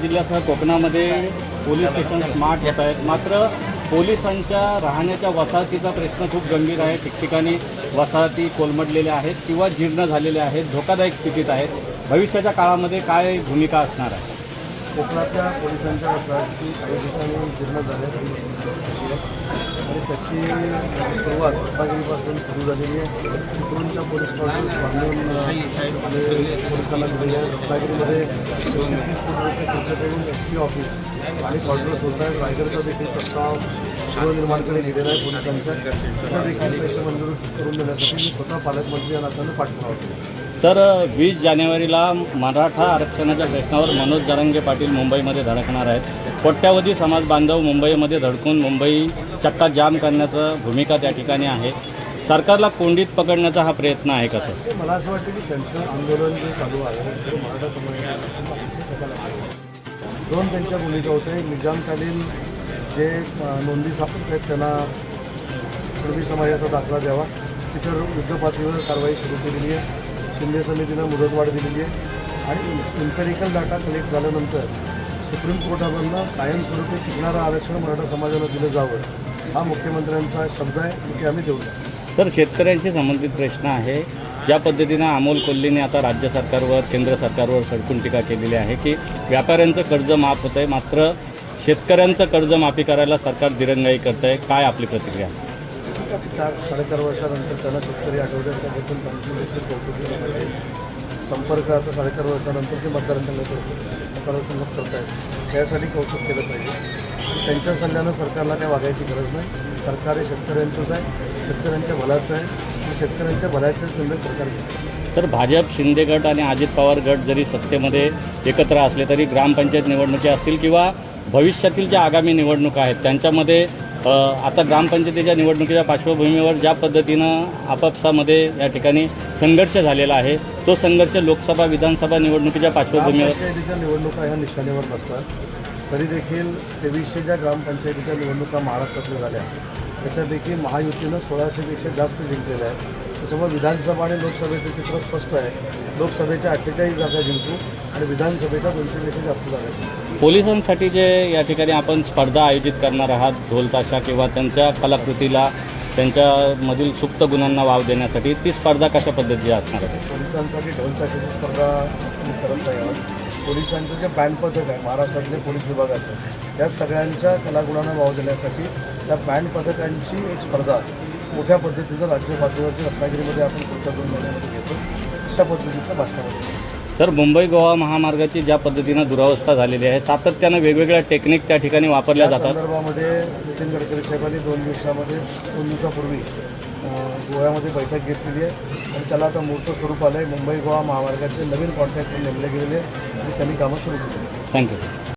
जिल्ह्यासह कोकणामध्ये police station smart होत आहेत. मात्र पोलिसांच्या राहण्याच्या वसाहतीचा प्रश्न खूप गंभीर आहे. ठिकठिकाणी वसाहती कोलमडलेल्या आहेत किंवा जीर्ण झालेल्या आहेत धोकादायक स्थितीत आहेत. भविष्याच्या काळामध्ये काय भूमिका असणार आहे? कोकणातल्या पोलिसांच्या वसाहती काही दिवसांनी जीर्ण झाल्या आणि त्याची सुरुवात रत्नागिरीपासून सुरू झालेली आहे. चिपळूणच्या पोलीस क्वार्टर्स पोलिसांना दिलेली आहे रत्नागिरीमध्ये एकतीस कोटी रुपये खर्च करून एस पी ऑफिस आणि क्वार्टर्स होत आहेत रायगडचा देखील प्रस्ताव गृहनिर्माणकडे लिहिलेला आहे पोलिसांच्या त्याचा देखील पैसे मंजूर करून देण्यासाठी मी स्वतः पालकमंत्री या नात्यानं पाठपुरावा केला. तर वीस जानेवारीला मराठा आरक्षणाच्या प्रश्नावर मनोज जरांगे पाटील मुंबईमध्ये धडकणार आहेत. कोट्यावधी समाज बांधव मुंबईमध्ये धडकून मुंबई चक्का जाम करण्याचं भूमिका त्या ठिकाणी आहे. सरकारला कोंडीत पकडण्याचा हा प्रयत्न आहे कसं ते मला असं वाटतं की त्यांचं आंदोलन जे चालू आहे ते मराठा पाहिजे. दोन त्यांच्या भूमिका होत्या निजामकालीन जे नोंदी सापडत आहेत त्यांना पूर्वी समाजाचा दाखला द्यावा. तिथं युद्ध पातळीवर कारवाई सुरू केलेली आहे. शिंदे समितीनं मुदतवाढ दिलेली आहे. आणि इम्पेरिकल डाटा कलेक्ट झाल्यानंतर सुप्रीम कोर्टामधनं कायमस्वरूपी टिकणारं आरक्षण मराठा समाजाला दिलं जावं हा मुख्यमंत्र्यांचा शब्द आहे की आम्ही देऊ तर शेतकऱ्यांशी संबंधित प्रश्न आहे. ज्या पद्धतीनं अमोल कोल्हेने आता राज्य सरकारवर केंद्र सरकारवर सडकून टीका केलेली आहे की व्यापाऱ्यांचं कर्ज माफ होतं आहे मात्र शेतकऱ्यांचं कर्ज माफी करायला सरकार दिरंगाई करत आहे काय आपली प्रतिक्रिया? चार साडेचार वर्षानंतर त्यांना शेतकरी त्यांची कौतुक पाहिजे संपर्क आता साडेचार वर्षानंतर ते मतदारसंघात मतदारसंघात करत आहेत त्यासाठी कौतुक केलं पाहिजे. त्यांच्या सल्ल्यानं सरकारला काय वागायची गरज नाही. सरकार हे शेतकऱ्यांचंच आहे. शेतकऱ्यांच्या भल्याचं आहे. आणि शेतकऱ्यांच्या भल्याचेच निर्णय सरकार घेतं तर भाजप शिंदे गट आणि अजित पवार गट जरी सत्तेमध्ये एकत्र असले तरी ग्रामपंचायत निवडणुकी असतील किंवा भविष्यातील ज्या आगामी निवडणुका आहेत त्यांच्यामध्ये आता ग्रामपंचायतीच्या निवडणुकीच्या पार्श्वभूमीवर ज्या पद्धतीनं आपापसामध्ये या ठिकाणी संघर्ष झालेला आहे तो संघर्ष लोकसभा विधानसभा निवडणुकीच्या पार्श्वभूमीवर निवडणुका ह्या निशाणीवर नसतात तरी देखील तेवीसशे ज्या ग्रामपंचायतीच्या निवडणुका महाराष्ट्रातल्या झाल्या त्याच्यापैकी महायुतीनं सोळाशेपेक्षा जास्त जिंकलेल्या आहेत. त्याच्यामुळे विधानसभा आणि लोकसभेचं चित्र स्पष्ट आहे. लोकसभेच्या अठ्ठेचाळीस जागा जिंकू आणि विधानसभेच्या दोनशेपेक्षा जास्त जागा जिंकू. पोलिसांसाठी जे या ठिकाणी आपण स्पर्धा आयोजित करणार आहात ढोलताशा किंवा त्यांच्या कलाकृतीला त्यांच्यामधील सुप्त गुणांना वाव देण्यासाठी ती स्पर्धा कशा पद्धतीची असणार आहे? पोलिसांसाठी ढोलताशाची स्पर्धा आम्ही करत नाही आहोत. पोलिसांचं जे बँड पथक आहे महाराष्ट्रातले पोलीस विभागाचं त्या सगळ्यांच्या कलागुणांना वाव देण्यासाठी त्या बँड पथकांची एक स्पर्धा मोठ्या पद्धतीचं राज्य पातळीवरती रत्नागिरीमध्ये आपण पुढच्या दोन महिन्यामध्ये घेतो. अशा पद्धतीचं भाषण सर मुंबई गोवा महामार्गाची ज्या पद्धतीनं दुरावस्था झालेली आहे सातत्यानं वेगवेगळ्या टेक्निक त्या ठिकाणी वापरल्या जातात. संदर्भामध्ये नितीन गडकरी साहेबांनी दोन दिवसामध्ये दोन दिवसापूर्वी गोव्यामध्ये बैठक घेतलेली आहे. आणि त्याला आता मूर्त स्वरूप आलं आहे मुंबई गोवा महामार्गाचे नवीन कॉन्ट्रॅक्टर नेमले गेलेले आणि त्यांनी कामं सुरू केली. थँक्यू